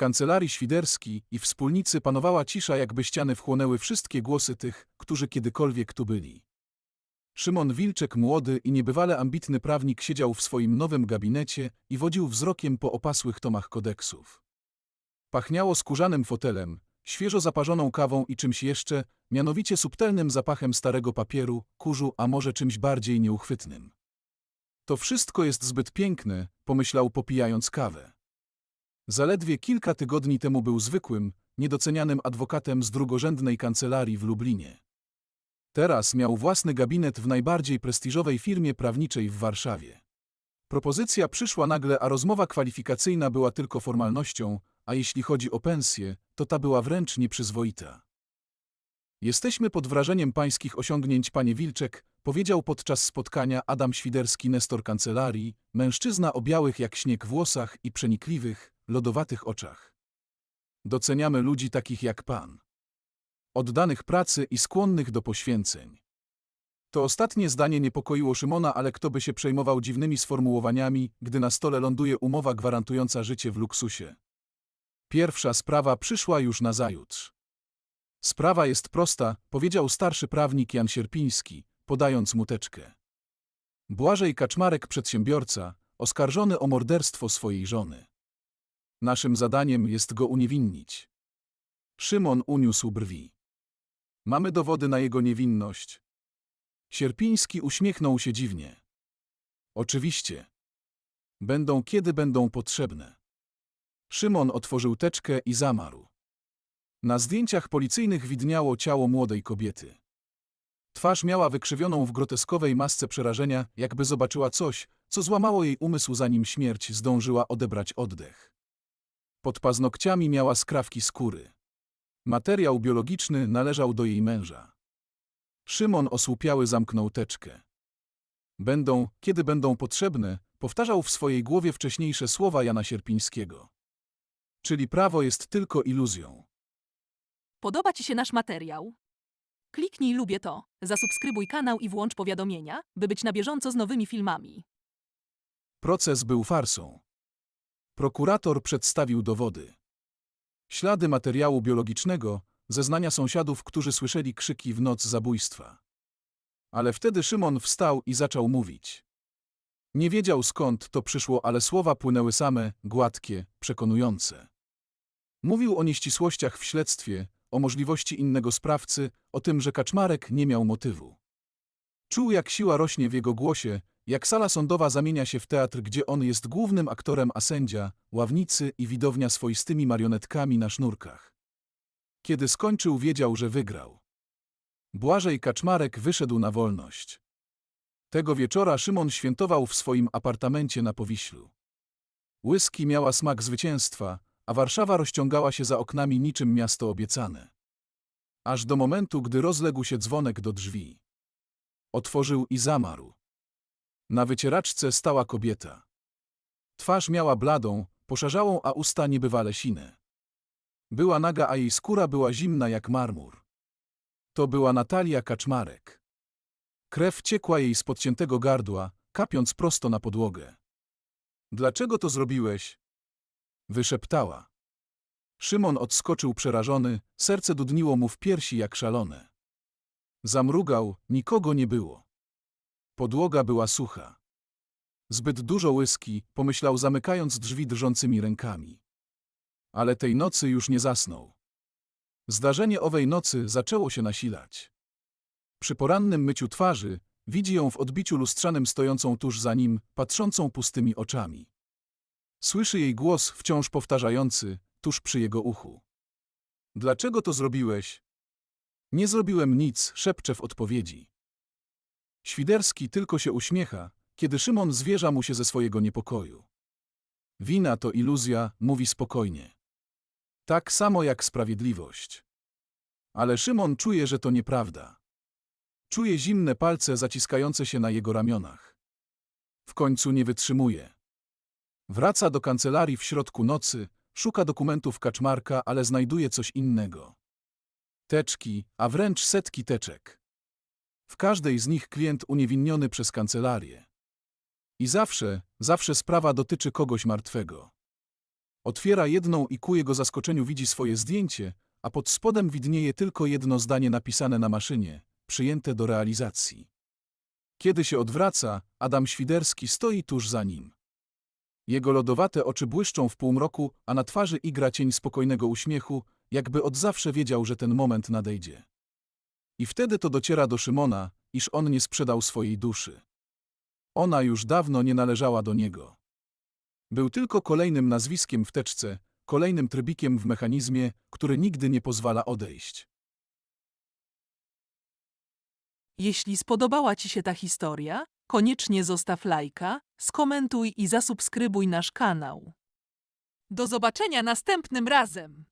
kancelarii Świderski i wspólnicy panowała cisza, jakby ściany wchłonęły wszystkie głosy tych, którzy kiedykolwiek tu byli. Szymon Wilczek, młody i niebywale ambitny prawnik, siedział w swoim nowym gabinecie i wodził wzrokiem po opasłych tomach kodeksów. Pachniało skórzanym fotelem, świeżo zaparzoną kawą i czymś jeszcze, mianowicie subtelnym zapachem starego papieru, kurzu, a może czymś bardziej nieuchwytnym. To wszystko jest zbyt piękne, pomyślał popijając kawę. Zaledwie kilka tygodni temu był zwykłym, niedocenianym adwokatem z drugorzędnej kancelarii w Lublinie. Teraz miał własny gabinet w najbardziej prestiżowej firmie prawniczej w Warszawie. Propozycja przyszła nagle, a rozmowa kwalifikacyjna była tylko formalnością, a jeśli chodzi o pensję, to ta była wręcz nieprzyzwoita. Jesteśmy pod wrażeniem pańskich osiągnięć, panie Wilczek, powiedział podczas spotkania Adam Świderski, nestor kancelarii, mężczyzna o białych jak śnieg włosach i przenikliwych, lodowatych oczach. Doceniamy ludzi takich jak pan. Oddanych pracy i skłonnych do poświęceń. To ostatnie zdanie niepokoiło Szymona, ale kto by się przejmował dziwnymi sformułowaniami, gdy na stole ląduje umowa gwarantująca życie w luksusie. Pierwsza sprawa przyszła już na zajutrz. Sprawa jest prosta, powiedział starszy prawnik Jan Sierpiński, podając mu teczkę. Błażej Kaczmarek, przedsiębiorca, oskarżony o morderstwo swojej żony. Naszym zadaniem jest go uniewinnić. Szymon uniósł brwi. Mamy dowody na jego niewinność. Sierpiński uśmiechnął się dziwnie. Oczywiście. Będą kiedy będą potrzebne. Szymon otworzył teczkę i zamarł. Na zdjęciach policyjnych widniało ciało młodej kobiety. Twarz miała wykrzywioną w groteskowej masce przerażenia, jakby zobaczyła coś, co złamało jej umysł zanim śmierć zdążyła odebrać oddech. Pod paznokciami miała skrawki skóry. Materiał biologiczny należał do jej męża. Szymon osłupiały zamknął teczkę. Będą, kiedy będą potrzebne, powtarzał w swojej głowie wcześniejsze słowa Jana Sierpińskiego. Czyli prawo jest tylko iluzją. Podoba Ci się nasz materiał? Kliknij lubię to, zasubskrybuj kanał i włącz powiadomienia, by być na bieżąco z nowymi filmami. Proces był farsą. Prokurator przedstawił dowody. Ślady materiału biologicznego, zeznania sąsiadów, którzy słyszeli krzyki w noc zabójstwa. Ale wtedy Szymon wstał i zaczął mówić. Nie wiedział skąd to przyszło, ale słowa płynęły same, gładkie, przekonujące. Mówił o nieścisłościach w śledztwie, o możliwości innego sprawcy, o tym, że Kaczmarek nie miał motywu. Czuł, jak siła rośnie w jego głosie, jak sala sądowa zamienia się w teatr, gdzie on jest głównym aktorem, a sędzia, ławnicy i widownia swoistymi marionetkami na sznurkach. Kiedy skończył, wiedział, że wygrał. Błażej Kaczmarek wyszedł na wolność. Tego wieczora Szymon świętował w swoim apartamencie na Powiślu. Whisky miała smak zwycięstwa, a Warszawa rozciągała się za oknami niczym miasto obiecane. Aż do momentu, gdy rozległ się dzwonek do drzwi. Otworzył i zamarł. Na wycieraczce stała kobieta. Twarz miała bladą, poszarzałą, a usta niebywale sine. Była naga, a jej skóra była zimna jak marmur. To była Natalia Kaczmarek. Krew ciekła jej z podciętego gardła, kapiąc prosto na podłogę. Dlaczego to zrobiłeś? Wyszeptała. Szymon odskoczył przerażony, serce dudniło mu w piersi jak szalone. Zamrugał, nikogo nie było. Podłoga była sucha. Zbyt dużo łyski, pomyślał zamykając drzwi drżącymi rękami. Ale tej nocy już nie zasnął. Zdarzenie owej nocy zaczęło się nasilać. Przy porannym myciu twarzy widzi ją w odbiciu lustrzanym stojącą tuż za nim, patrzącą pustymi oczami. Słyszy jej głos wciąż powtarzający, tuż przy jego uchu. Dlaczego to zrobiłeś? Nie zrobiłem nic, szepcze w odpowiedzi. Świderski tylko się uśmiecha, kiedy Szymon zwierza mu się ze swojego niepokoju. Wina to iluzja, mówi spokojnie. Tak samo jak sprawiedliwość. Ale Szymon czuje, że to nieprawda. Czuje zimne palce zaciskające się na jego ramionach. W końcu nie wytrzymuje. Wraca do kancelarii w środku nocy, szuka dokumentów kaczmarka, ale znajduje coś innego. Teczki, a wręcz setki teczek. W każdej z nich klient uniewinniony przez kancelarię. I zawsze, zawsze sprawa dotyczy kogoś martwego. Otwiera jedną i ku jego zaskoczeniu widzi swoje zdjęcie, a pod spodem widnieje tylko jedno zdanie napisane na maszynie, przyjęte do realizacji. Kiedy się odwraca, Adam Świderski stoi tuż za nim. Jego lodowate oczy błyszczą w półmroku, a na twarzy igra cień spokojnego uśmiechu, jakby od zawsze wiedział, że ten moment nadejdzie. I wtedy to dociera do Szymona, iż on nie sprzedał swojej duszy. Ona już dawno nie należała do niego. Był tylko kolejnym nazwiskiem w teczce, kolejnym trybikiem w mechanizmie, który nigdy nie pozwala odejść. Jeśli spodobała Ci się ta historia, koniecznie zostaw lajka, skomentuj i zasubskrybuj nasz kanał. Do zobaczenia następnym razem!